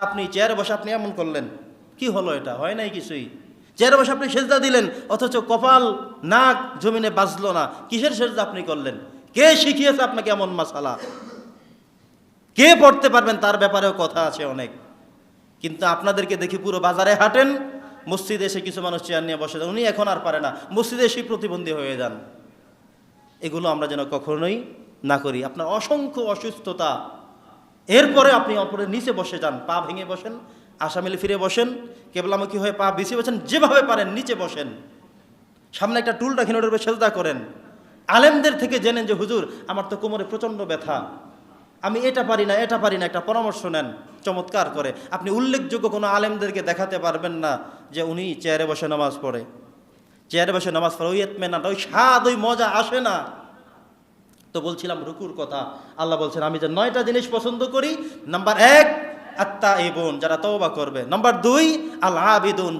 আর আপনি চেয়ারে বসে আপনি এমন করলেন। কি হলো এটা? হয় নাই কিছুই? চেয়ারে বসে আপনি সেজদা দিলেন, অথচ কপাল, নাক, জমিনে বাজলো না। কিসের সেজদা আপনি করলেন? কে শিখিয়েছে আপনাকে এমন মাসালা? কে পড়তে পারবেন তার ব্যাপারেও কথা আছে অনেক। কিন্তু আপনাদেরকে দেখি পুরো বাজারে হাঁটেন, মসজিদে এসে কিছু মানুষ চেয়ার নিয়ে বসে। উনি এখন আর পারে না। মসজিদে এসেই প্রতিবন্ধী হয়ে যান। এগুলো আমরা যেন কখনোই না করি। আপনার অসংখ্য অসুস্থতা এরপরে আপনি অপরের নিচে বসে যান, পা ভেঙে বসেন আসামিলে ফিরে বসেন, কেবলামুখী হয়ে পা বিছিয়ে বসেন, যেভাবে পারেন নিচে বসেন। সামনে একটা টুল রাখেন, ওটার উপরে সেজদা করেন। আলেমদের থেকে জেনেন যে, হুজুর, আমার তো কোমরে প্রচণ্ড ব্যথা। আমি এটা পারি না, এটা পারি না, একটা পরামর্শ নেন, চমৎকার করে। আপনি উল্লেখযোগ্য কোনো আলেমদেরকে দেখাতে পারবেন না যে, উনি চেয়ারে বসে নামাজ পড়ে। চেয়ারে বসে নামাজ পড়ে, ওই এতমেনাটা, ওই স্বাদ, ওই মজা আসে না। তো বলছিলাম রুকুর কথা। আল্লাহ বলছেন, আমি যে নয়টা জিনিস পছন্দ করি, নাম্বার এক আত্মা যারা করবে। নাম্বার দুই আল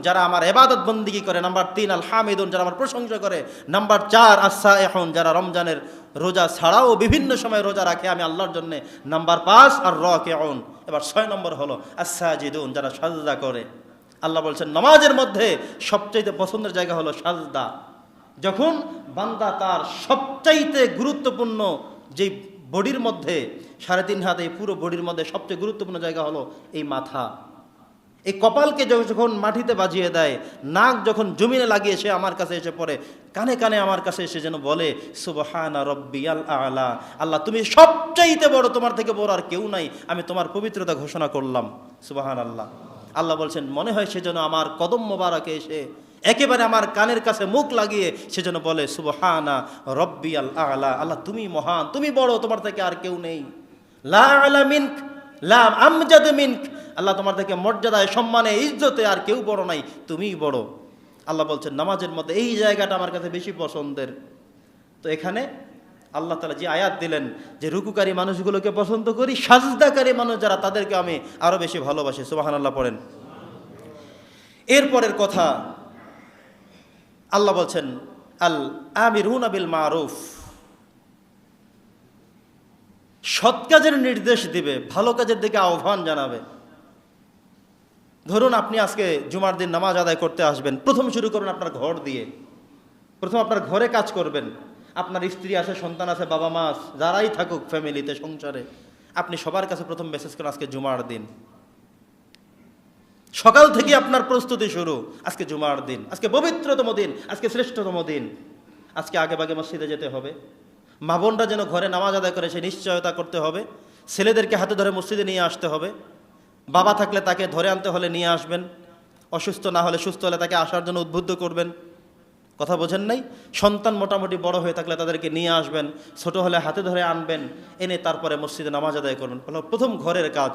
যারা আমার এবাদত বন্দিগি করে। নাম্বার তিন আল হামিদুন যারা আমার প্রশংসা করে। নাম্বার চার আসা এখন যারা রমজানের রোজা ছাড়াও বিভিন্ন সময় রোজা রাখে আমি আল্লাহর জন্য। নাম্বার পাঁচ আর র কেউন এবার ছয় নম্বর হলো আসাজিদুন যারা সাজদা করে। আল্লাহ বলছেন, নামাজের মধ্যে সবচেয়ে পছন্দের জায়গা হলো সাজদা। যখন বান্দা তার সবচাইতে গুরুত্বপূর্ণ যেই বডির মধ্যে, সাড়ে তিন হাত এই পুরো বডির মধ্যে সবচেয়ে গুরুত্বপূর্ণ জায়গা হলো এই মাথা। এই কপালকে যখন মাটিতে বাজিয়ে দেয়, নাক যখন জমিনে লাগিয়ে সে আমার কাছে এসে পড়ে, কানে কানে আমার কাছে এসে যেন বলে, সুবহানা রব্বি আল। আলা আল্লাহ, তুমি সবচাইতে বড় তোমার থেকে বড় আর কেউ নাই, আমি তোমার পবিত্রতা ঘোষণা করলাম। সুবাহান আল্লাহ আল্লাহ বলছেন, মনে হয় সে যেন আমার কদম মোবারকে এসে একেবারে আমার কানের কাছে মুখ লাগিয়ে সে যেন বলে, সুবহানা রব্বি আল। আলা আল্লাহ, তুমি মহান, তুমি বড়, তোমার থেকে আর কেউ নেই। লা আলা মিনক আল্লাহ, তোমার থেকে মর্যাদায়, সম্মানে, ইজ্জতে আর কেউ বড় নাই, তুমিই বড়। আল্লাহ বলছেন, নামাজের মধ্যে এই জায়গাটা আমার কাছে বেশি পছন্দের। তো এখানে আল্লাহ তালা যে আয়াত দিলেন যে, রুকুকারী মানুষগুলোকে পছন্দ করি, সাজদাকারী মানুষ যারা, তাদেরকে আমি আরও বেশি ভালোবাসি। সুবাহান আল্লাহ পড়েন। এরপরের কথা আল্লাহ বলছেন, আল আমিরুন আবিল মারুফ। সৎ কাজের নির্দেশ দিবে, ভালো কাজের দিকে আহ্বান জানাবে। ধরুন আপনি আজকে জুমার দিন নামাজ আদায় করতে আসবেন, প্রথম শুরু করবেন আপনার ঘর দিয়ে। প্রথম আপনার ঘরে কাজ করবেন। আপনার স্ত্রী আছে সন্তান আছে বাবা মা, যারাই থাকুক ফ্যামিলিতে সংসারে, আপনি সবার কাছে প্রথম মেসেজ করেন আজকে জুমার দিন। সকাল থেকে আপনার প্রস্তুতি শুরু। আজকে জুমার দিন, আজকে পবিত্রতম দিন, আজকে শ্রেষ্ঠতম দিন। আজকে আগে বাগে মসজিদে যেতে হবে। মা বোনরা যেন ঘরে নামাজ আদায় করে সে নিশ্চয়তা করতে হবে। ছেলেদেরকে হাতে ধরে মসজিদে নিয়ে আসতে হবে। বাবা থাকলে তাকে ধরে আনতে হলে নিয়ে আসবেন। অসুস্থ না হলে সুস্থ হলে তাকে আসার জন্য উদ্বুদ্ধ করবেন। কথা বোঝেন নাই? সন্তান মোটামুটি বড় হয়ে থাকলে তাদেরকে নিয়ে আসবেন। ছোট হলে হাতে ধরে আনবেন। এনে তারপরে মসজিদে নামাজ আদায় করবেন। প্রথম ঘরের কাজ।